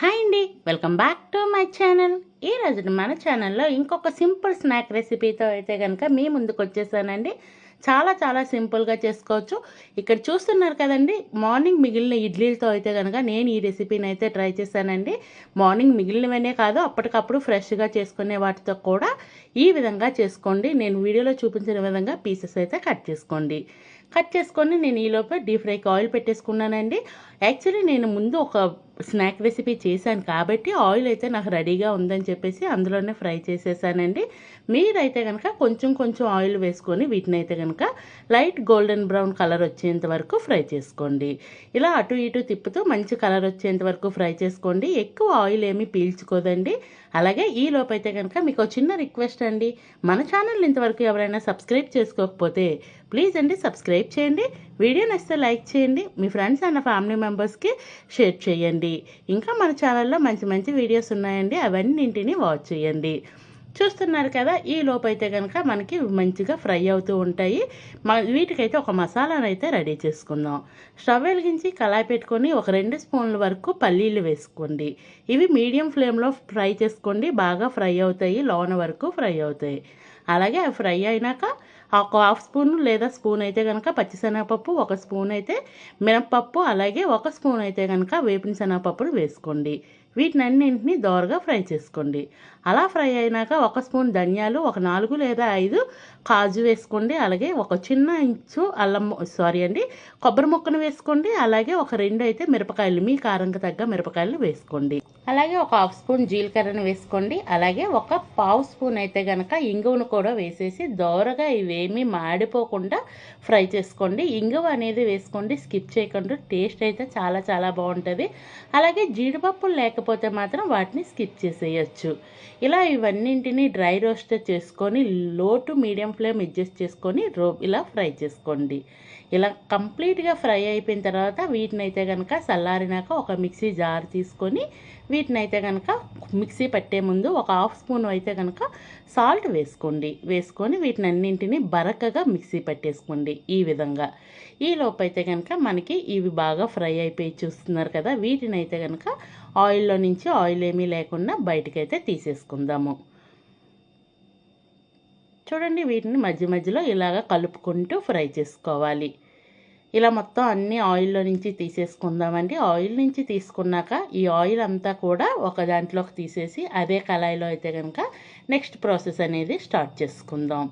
Hi అండి. Welcome back to my channel. ఈ రోజు మన ఛానల్లో ఇంకొక సింపుల్ స్నాక్ రెసిపీతో అయితే కనుక మీ ముందుకు వచ్చేసానండి. చాలా చాలా సింపుల్గా చేసుకోవచ్చు. ఇక్కడ చూస్తున్నారు కదండి మార్నింగ్ మిగిలిన ఇడ్లీలతో అయితే కనుక నేను ఈ రెసిపీని అయితే ట్రై చేశానండి. మార్నింగ్ మిగిలినవనే కాదు అప్పటికప్పుడు ఫ్రెష్గా చేసుకునే వాటితో కూడా ఈ విధంగా చేసుకోండి. నేను వీడియోలో చూపించిన విధంగా పీసెస్ అయితే కట్ చేసుకోండి. కట్ చేసుకొని నేను ఈలోపు డీప్ ఫ్రైకి ఆయిల్ పెట్టేసుకున్నానండి. యాక్చువల్లీ నేను ముందు ఒక స్నాక్ రెసిపీ చేశాను కాబట్టి ఆయిల్ అయితే నాకు రెడీగా ఉందని చెప్పేసి అందులోనే ఫ్రై చేసేసానండి. మీరైతే కనుక కొంచెం కొంచెం ఆయిల్ వేసుకొని వీటిని అయితే కనుక లైట్ గోల్డెన్ బ్రౌన్ కలర్ వచ్చేంత వరకు ఫ్రై చేసుకోండి. ఇలా అటు ఇటు తిప్పుతూ మంచి కలర్ వచ్చేంత వరకు ఫ్రై చేసుకోండి. ఎక్కువ ఆయిల్ ఏమీ పీల్చుకోదండి. అలాగే ఈ లోపైతే కనుక మీకు చిన్న రిక్వెస్ట్ అండి. మన ఛానల్ ఇంతవరకు ఎవరైనా సబ్స్క్రైబ్ చేసుకోకపోతే ప్లీజ్ అండి సబ్స్క్రైబ్ చేయండి. వీడియో నచ్చితే లైక్ చేయండి. మీ ఫ్రెండ్స్ అండ్ ఫ్యామిలీ మెంబర్స్కి షేర్ చేయండి. ఇంకా మన ఛానల్లో మంచి మంచి వీడియోస్ ఉన్నాయండి. అవన్నింటిని వాచ్ చేయండి. చూస్తున్నారు కదా ఈ లోపైతే కనుక మనకి మంచిగా ఫ్రై అవుతూ ఉంటాయి. వీటికైతే ఒక మసాలాను అయితే రెడీ చేసుకుందాం. స్టవ్ వెలిగించి కళాయి పెట్టుకొని ఒక రెండు స్పూన్ల వరకు పల్లీలు వేసుకోండి. ఇవి మీడియం ఫ్లేమ్లో ఫ్రై చేసుకోండి. బాగా ఫ్రై అవుతాయి. లోన వరకు ఫ్రై అవుతాయి. అలాగే అవి ఫ్రై అయినాక ఒక హాఫ్ స్పూన్ లేదా స్పూన్ అయితే కనుక పచ్చిశనగపప్పు ఒక స్పూన్ అయితే మినప్పప్పు అలాగే ఒక స్పూన్ అయితే కనుక వేపిన శనగపప్పును వేసుకోండి. వీటిని అన్నింటినీ దోరగా ఫ్రై చేసుకోండి. అలా ఫ్రై అయినాక ఒక స్పూన్ ధనియాలు ఒక నాలుగు లేదా ఐదు కాజు వేసుకోండి. అలాగే ఒక చిన్న ఇంచు అల్లం సారీ అండి కొబ్బరి ముక్కను వేసుకోండి. అలాగే ఒక రెండు అయితే మిరపకాయలు మీ కారంకి తగ్గ మిరపకాయలు వేసుకోండి. అలాగే ఒక హాఫ్ స్పూన్ జీలకర్రను వేసుకోండి. అలాగే ఒక పావు స్పూన్ అయితే కనుక ఇంగువను కూడా వేసేసి దోరగా ఇవేమీ మాడిపోకుండా ఫ్రై చేసుకోండి. ఇంగువ అనేది వేసుకోండి. స్కిప్ చేయకుండా టేస్ట్ అయితే చాలా చాలా బాగుంటుంది. అలాగే జీడిపప్పులు లేకపోతే మాత్రం వాటిని స్కిప్ చేసేయచ్చు. ఇలా ఇవన్నింటిని డ్రై రోస్ట్ చేసుకొని లో టు మీడియం ఫ్లేమ్ అడ్జస్ట్ చేసుకొని రో ఇలా ఫ్రై చేసుకోండి. ఇలా కంప్లీట్గా ఫ్రై అయిపోయిన తర్వాత వీటిని అయితే కనుక చల్లారినాక ఒక మిక్సీ జార్ తీసుకొని వీటిని అయితే కనుక మిక్సీ పట్టే ముందు ఒక హాఫ్ స్పూన్ అయితే కనుక సాల్ట్ వేసుకోండి. వేసుకొని వీటిని అన్నింటినీ బరకగా మిక్సీ పట్టేసుకోండి ఈ విధంగా. ఈ లోపు అయితే కనుక మనకి ఇవి బాగా ఫ్రై అయిపోయి చూస్తున్నారు కదా వీటిని అయితే కనుక ఆయిల్లో నుంచి ఆయిల్ ఏమీ లేకుండా బయటకైతే తీసేసుకుందాము. చూడండి వీటిని మధ్య మధ్యలో ఇలాగ కలుపుకుంటూ ఫ్రై చేసుకోవాలి. ఇలా మొత్తం అన్ని ఆయిల్లో నుంచి తీసేసుకుందామండి ఆయిల్ నుంచి తీసుకున్నాక ఈ ఆయిల్ అంతా కూడా ఒక దాంట్లోకి తీసేసి అదే కళాయిలో అయితే కనుక నెక్స్ట్ ప్రాసెస్ అనేది స్టార్ట్ చేసుకుందాం.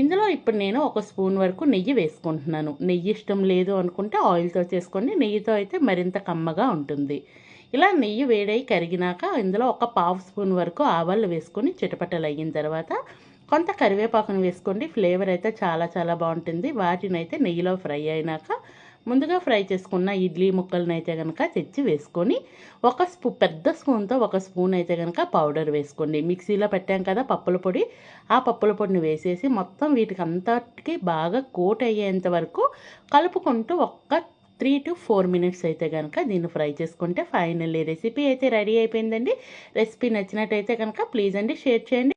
ఇందులో ఇప్పుడు నేను ఒక స్పూన్ వరకు నెయ్యి వేసుకుంటున్నాను. నెయ్యి ఇష్టం లేదు అనుకుంటే ఆయిల్తో చేసుకోండి. నెయ్యితో అయితే మరింత కమ్మగా ఉంటుంది. ఇలా నెయ్యి వేడై కరిగినాక ఇందులో ఒక పావు స్పూన్ వరకు ఆవాలు వేసుకొని చిటపటలు అయిన తర్వాత కొంత కరివేపాకును వేసుకోండి. ఫ్లేవర్ అయితే చాలా చాలా బాగుంటుంది. వాటిని అయితే నెయ్యిలో ఫ్రై అయినాక ముందుగా ఫ్రై చేసుకున్న ఇడ్లీ ముక్కలను అయితే కనుక తెచ్చి వేసుకొని ఒక స్పూ పెద్ద స్పూన్తో ఒక స్పూన్ అయితే కనుక పౌడర్ వేసుకోండి. మిక్సీలో పెట్టాం కదా పప్పుల పొడి. ఆ పప్పుల పొడిని వేసేసి మొత్తం వీటికి అంతటికి బాగా కోట్ అయ్యేంత వరకు కలుపుకుంటూ ఒక్క త్రీ టు ఫోర్ మినిట్స్ అయితే కనుక దీన్ని ఫ్రై చేసుకుంటే ఫైనల్లీ రెసిపీ అయితే రెడీ అయిపోయిందండి. రెసిపీ నచ్చినట్టయితే కనుక ప్లీజ్ అండి షేర్ చేయండి.